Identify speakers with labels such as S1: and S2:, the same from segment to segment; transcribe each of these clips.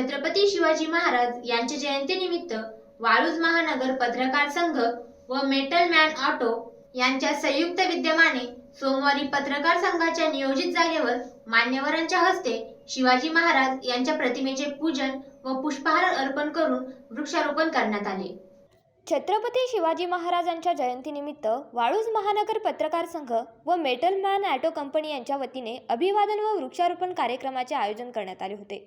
S1: छत्रपती शिवाजी महाराज यांच्या जयंतीनिमित्त वाळूज महानगर पत्रकार संघ व मेटल मॅन ऑटो यांच्या संयुक्त विद्यमाने सोमवारी पत्रकार संघाच्या नियोजित जागेवर मान्यवरांच्या हस्ते शिवाजी महाराज यांच्या प्रतिमेचे पूजन व पुष्पहार अर्पण करून वृक्षारोपण करण्यात आले.
S2: छत्रपती शिवाजी महाराजांच्या जयंतीनिमित्त वाळूज महानगर पत्रकार संघ व मेटल मॅन ॲटो कंपनी यांच्या वतीने अभिवादन व वृक्षारोपण कार्यक्रमाचे आयोजन करण्यात आले होते.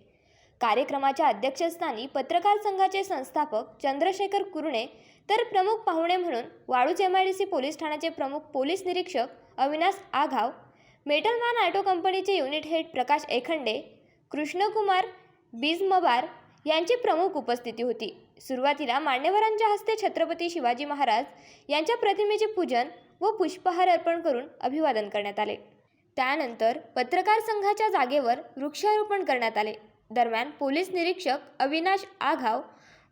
S2: कार्यक्रमाच्या अध्यक्षस्थानी पत्रकार संघाचे संस्थापक चंद्रशेखर कुरणे तर प्रमुख पाहुणे म्हणून Waluj M I D C police ठाण्याचे प्रमुख पोलीस निरीक्षक Avinash Aghav metal man auto कंपनीचे युनिट हेड प्रकाश एखंडे कृष्णकुमार बिजमबार यांची प्रमुख उपस्थिती होती. सुरुवातीला मान्यवरांच्या हस्ते छत्रपती शिवाजी महाराज यांच्या प्रतिमेचे पूजन व पुष्पहार अर्पण करून अभिवादन करण्यात आले. त्यानंतर पत्रकार संघाच्या जागेवर वृक्षारोपण करण्यात आले. दरम्यान पोलीस निरीक्षक अविनाश आघाव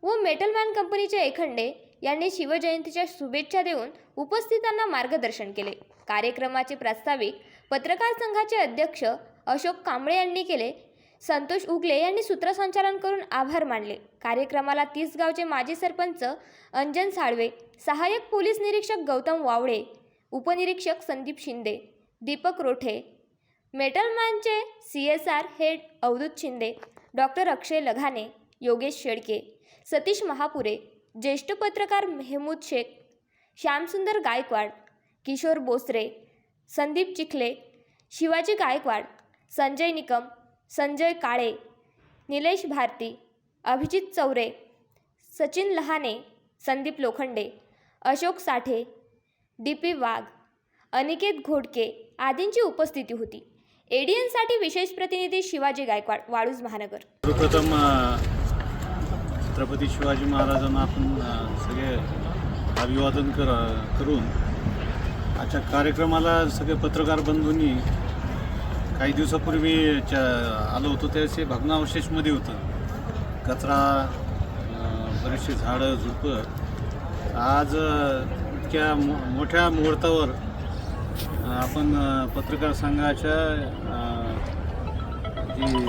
S2: व मेटलमॅन कंपनीचे एखंडे यांनी शिवजयंतीच्या शुभेच्छा देऊन उपस्थितांना मार्गदर्शन केले. कार्यक्रमाचे प्रास्ताविक पत्रकार संघाचे अध्यक्ष अशोक कांबळे यांनी केले. संतोष उगले यांनी सूत्रसंचालन करून आभार मानले. कार्यक्रमाला तीस गावचे माजी सरपंच अंजन साळवे सहाय्यक पोलीस निरीक्षक गौतम वावळे उपनिरीक्षक Sandeep Shinde Deepak Rothe मेटलमॅनचे C S R head Avdhoot Shinde doctor Akshay Laghane Yogesh Shelke Satish Mahapure ज्येष्ठ पत्रकार मेहमूद शेख श्यामसुंदर गायकवाड किशोर बोसरे संदीप चिखले शिवाजी गायकवाड संजय निकम संजय काळे निलेश भारती अभिजित चौरे सचिन लहाने संदीप लोखंडे अशोक साठे डी पी वाघ अनिकेत घोडके आदींची उपस्थिती होती. एडीएनसाठी विशेष प्रतिनिधी शिवाजी गायकवाड वाळूज महानगर.
S3: सर्वप्रथम छत्रपती शिवाजी महाराजांना आपण सगळे अभिवादन कर करून आजच्या कार्यक्रमाला सगळे पत्रकार बंधूंनी काही दिवसापूर्वी च आलो होतो त्याचे भग्नावशेषमध्ये होतं. कचरा बरेचसे झाडं झुडपं. आज इतक्या मो मोठ्या मुहूर्तावर आपण पत्रकार संघाच्या जी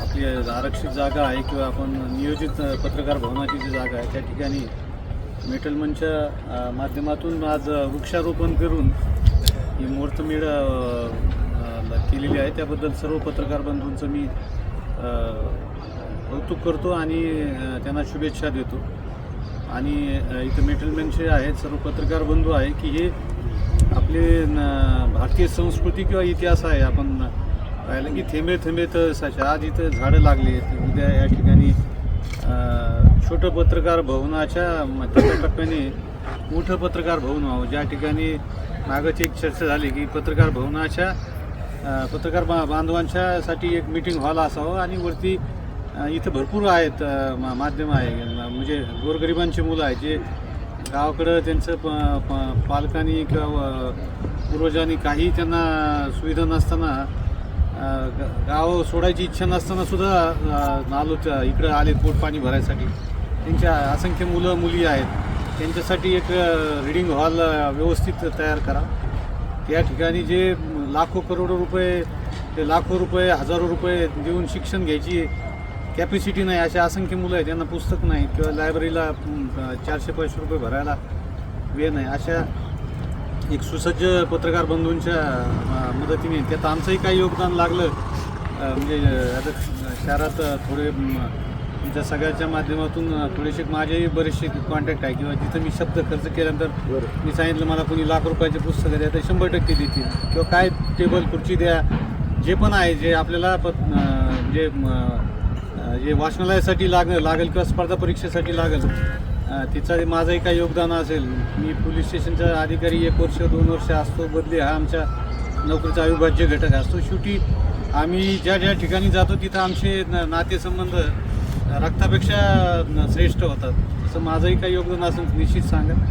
S3: आपली आरक्षित जागा आहे किंवा आपण नियोजित पत्रकार भवनाची जी जागा आहे त्या ठिकाणी मेटल मंचच्या माध्यमातून आज वृक्षारोपण करून ही मुहूर्तमेढ केलेली आहे. त्याबद्दल सर्व पत्रकार बंधूंचं मी कौतुक करतो आणि त्यांना शुभेच्छा देतो. आणि इथं इथं मंच आहेत सर्व पत्रकार बंधू आहे की हे आपले न- भारतीय संस्कृती किंवा इतिहास आहे आपण पाहिलं की थेंबे थेंबे तर आज इथं झाडं लागली आहेत. उद्या या ठिकाणी छोटं पत्रकार भवनाच्या म- टप्प्याने मोठं पत्रकार भवन व्हावं. ज्या ठिकाणी मागच एक चर्चा झाली की पत्रकार भवनाच्या पत्रकार बा बांधवांच्यासाठी एक मिटिंग हॉल असावं आणि वरती इथं भरपूर आहेत मा- माध्यम आहे म्हणजे गोरगरिबांची मुलं आहेत जे गावाकडं त्यांचं प प- पालकांनी किंवा पूर्वजांनी काही त्यांना सुविधा नसताना ग- गाव सोडायची इच्छा नसताना सुद्धा नालोच्या त्या- इकडं आले पोट पाणी भरायसाठी. त्यांच्या असंख्य मुलं मुली आहेत. त्यांच्यासाठी एक रिडिंग हॉल व्यवस्थित तयार करा. त्या ठिकाणी जे लाखो करोडो रुपये ते लाखो रुपये हजारो रुपये देऊन शिक्षण घ्यायची कॅपॅसिटी नाही अशा असंख्य मुलं आहेत त्यांना पुस्तक नाही किंवा लायब्ररीला चारशे पाचशे रुपये भरायला वेळ नाही. अशा एक सुसज्ज पत्रकार बंधूंच्या मदतीने त्यात आमचंही काही योगदान लागलं. म्हणजे आता शहरात थोडे तुमच्या सगळ्याच्या माध्यमातून थोडेसे माझेही बरेचसे कॉन्टॅक्ट आहे किंवा जिथं मी शब्द खर्च केल्यानंतर मी सांगितलं मला कोणी लाख रुपयाचे पुस्तकं द्या तर शंभर टक्के देतील. किंवा काय टेबल खुर्ची द्या जे पण आहे जे आपल्याला जे जे वाचनालयासाठी लाग लागेल किंवा स्पर्धा परीक्षेसाठी लागेल तिचा माझंही काही योगदान असेल. मी पोलीस स्टेशनचा अधिकारी एक वर्ष दोन वर्ष असतो बदली हा आमच्या नोकरीचा अविभाज्य घटक असतो. शेवटी आम्ही ज्या ज्या ठिकाणी जातो तिथं आमचे न- नातेसंबंध रक्तापेक्षा श्रेष्ठ होतात. असं माझंही काही योगदान असेल निश्चित सांगा